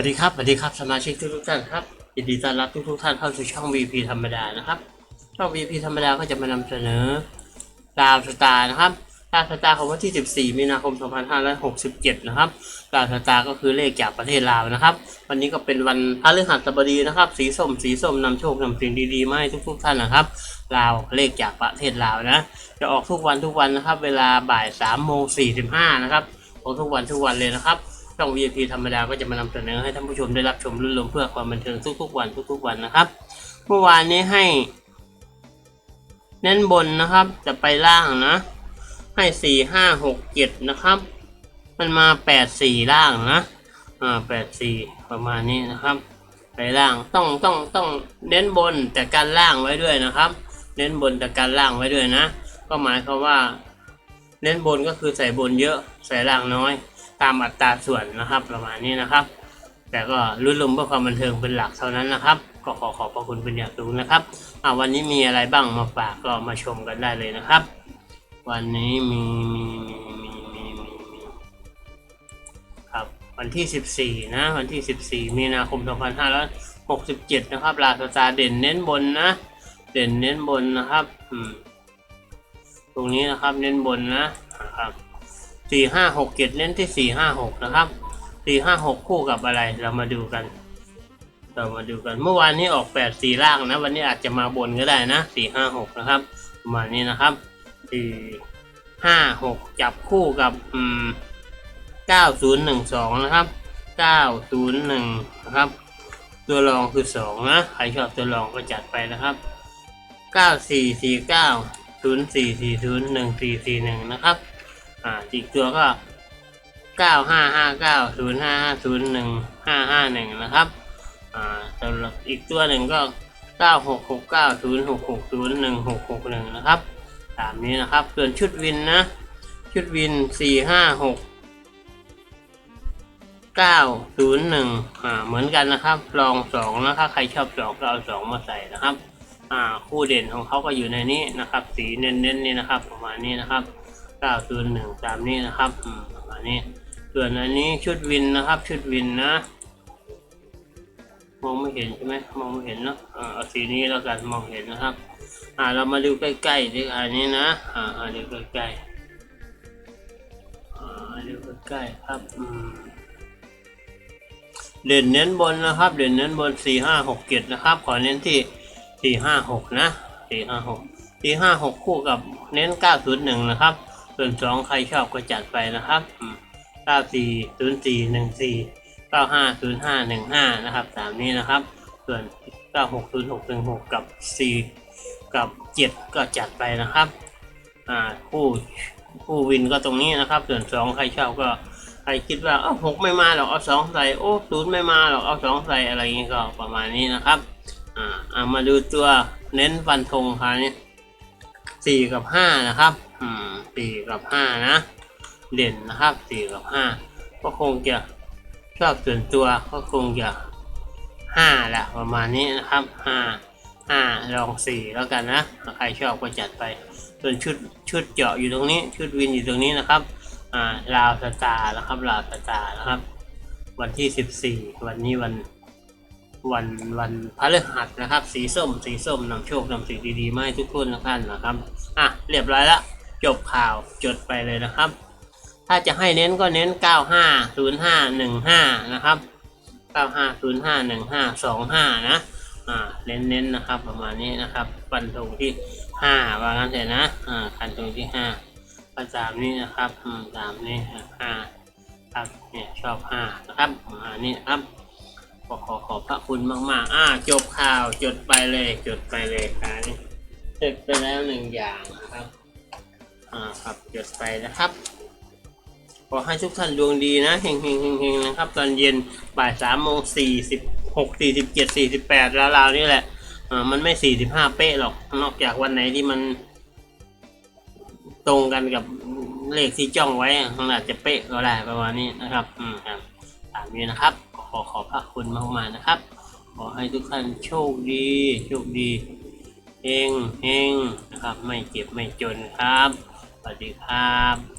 วัสดีครับสวัสดีครับสมาชิกทุกทุกๆท่านครับยินดีต้อนรับทุกทุกๆท่านเข้าสู่ช่อง VP ธรรมดานะครับช่อง VP ธรรมดาก็จะมานำเสนอดาวสตาร์นะครับดาวสตาร์ของวันที่ 14 มีนาคม 2567 นะครับดาวสตาร์ก็คือเลขจากประเทศลาวนะครับ วันนี้ก็เป็นวันพฤหัสบดีนะครับ สีส้มสีส้มนำโชคนำสิ่งดีๆมาให้ทุกๆท่านนะครับลาวเลขจากประเทศลาวนะ จะออกทุกวันทุกวันนะครับ เวลาบ่าย3โมง45นะครับออกทุกวันทุกวันเลยนะครับ ช่อง VIP ธรรมดาก็จะมานำเสนอให้ท่านผู้ชมได้รับชมรื่นรมเพื่อความบันเทิงทุกๆวันทุกๆวันนะครับ เมื่อวานนี้ให้ เน้นบนนะครับ จะไปล่างนะ ให้สี่ห้าหกเจ็ดนะครับ มันมาแปดสี่ล่างนะอ่าแปดสี่ประมาณนี้นะครับ ไปล่างต้องต้องต้องเน้นบนแต่การล่างไว้ด้วยนะครับ เน้นบนแต่การล่างไว้ด้วยนะ ก็หมายความว่า เน้นบนก็คือใส่บนเยอะใส่ล่างน้อย ตามอัตราส่วนนะครับ ประมาณนี้นะครับ แต่ก็รุ่นลมเพื่อความบันเทิงเป็นหลักเท่านั้นนะครับ ก็ขอขอบพระคุณเป็นอย่างสูงนะครับวันนี้มีอะไรบ้างมาฝากก็มาชมกันได้เลยนะครับ วันนี้มีมีมีมีมีมีมีครับวันที่ 14 นะ วันที่ 14 มีนาคม 2567 นะครับลาสตาเด่นเน้นบนนะ เด่นเน้นบนนะครับ อืม ตรงนี้นะครับเน้นบนนะนะครับ สี่ห้าหกเจ็ดเน้นที่สี่ห้าหกนะครับสี่ห้าหกคู่กับอะไรเรามาดูกัน เรามาดูกัน เมื่อวานนี้ออกแปดสี่ล่างนะ วันนี้อาจจะมาบนก็ได้นะสี่ห้าหกนะครับประมาณนี้นะครับสี่ห้าหกจับคู่กับอืมเก้าศูนย์หนึ่งสองนะครับเก้าศูนย์หนึ่งนะครับตัวรองคือสองนะใครชอบตัวรองก็จัดไปนะครับเก้าสี่สี่เก้าศูนย์สี่สี่ศูนย์หนึ่งสี่สี่หนึ่งนะครับ อ่าอีกตัวก็เก้าห้าห้าเก้าศูนย์ห้าห้าศูนย์หนึ่งห้าห้าหนึ่งนะครับอ่าสำหรับอีกตัวหนึ่งก็เก้าหกหกเก้าศูนย์หกหกศูนย์หนึ่งหกหกหนึ่งนะครับตามนี้นะครับส่วนชุดวินนะ ชุดวินสี่ห้าหกเก้าศูนย์หนึ่งอ่าเหมือนกันนะครับลองสองนะครับใครชอบสองก็เอาสองมาใส่นะครับอ่าคู่เด่นของเขาก็อยู่ในนี้นะครับ สีเน้นๆนี่นะครับ ประมาณนี้นะครับ 901ตามนี้นะครับอืมประมาณนี้ส่วนอันนี้ชุดวินนะครับชุดวินนะมองไม่เห็นใช่ไหมมองไม่เห็นเนาะอ่าเอาสีนี้แล้วกันมองเห็นนะครับ อ่าเรามาดูใกล้ๆดิอันนี้นะอ่าดูใกล้ๆอ่าดูใกล้ๆครับเด่นเน้นบนนะครับ เด่นเน้นบนสี่ห้าหกเจ็ดนะครับ ขอเน้นที่สี่ห้าหกนะสี่ห้าหกสี่ห้าหกคู่กับเน้นเก้าศูนย์หนึ่งนะครับ ส่วนสองใครชอบก็จัดไปนะครับเก้าสี่ศูนย์สี่หนึ่งสี่เก้าห้าศูนย์ห้าหนึ่งห้านะครับตามนี้นะครับ ส่วนเก้าหกศูนย์หกหนึ่งหกกับสี่กับเจ็ดก็จัดไปนะครับอ่าคู่คู่วินก็ตรงนี้นะครับ ส่วนสองใครชอบก็ใครคิดว่าเอ้าหกไม่มาหรอกเอาสองใส่โอ้ศูนย์ไม่มาหรอกเอาสองใส่อะไรอย่างนี้ก็ประมาณนี้นะครับอ่าเอามาดูตัวเน้นฟันธงคราวนี้สี่กับห้านะครับ อืมสี่กับห้านะ เด่นนะครับสี่กับห้าก็คงจะชอบส่วนตัวก็คงจะห้าแหละประมาณนี้นะครับห้าห้าลองสี่แล้วกันนะใครชอบก็จัดไป ส่วนชุดชุดเจาะอยู่ตรงนี้ ชุดวินอยู่ตรงนี้นะครับอ่าลาวสตาร์นะครับลาวสตาร์นะครับ วันที่สิบสี่วันนี้วันวันวันพฤหัสนะครับ สีส้ม สีส้มนำโชคนำสิ่งดีๆมาให้ทุกคนทุกท่านนะครับ อะ เรียบร้อยแล้ว จบข่าวจดไปเลยนะครับ ถ้าจะให้เน้นก็เน้น 950515 นะครับ 95051525 นะ อ่า เน้นๆนนะครับ ประมาณนี้นะครับฟันธงที่ 5 ว่างั้นเถอะนะ อ่าฟันธงที่5ก็ตามนี้นะครับอืมตามนี้ห้าครับ เนี่ย ชอบ 5 นะครับ ประมาณนี้นครับขอขอขอบพระคุณมาก ๆ อ่า จบข่าว จดไปเลย จดไปเลยอันนี้เสร็จไปแล้วหนึ่งอย่างนะครับ อ่าครับจดไปนะครับขอให้ทุกท่านดวงดีนะเฮงเฮงเฮงเฮงนะครับ ตอนเย็นบ่ายสามโมงสี่สิบหกสี่สิบเจ็ดสี่สิบแปดราวๆนี่แหละอ่ามันไม่สี่สิบห้าเป๊ะหรอก นอกจากวันไหนที่มัน ตรงกันกับเลขที่จ้องไว้มันอาจจะเป๊ะก็ได้ประมาณนี้นะครับ อืมครับตามนี้นะครับ ขอขอบพระคุณมากๆนะครับ ขอให้ทุกท่านโชคดี โชคดีเฮงเฮงนะครับ ไม่เจ็บไม่จนครับ วัสดีครับ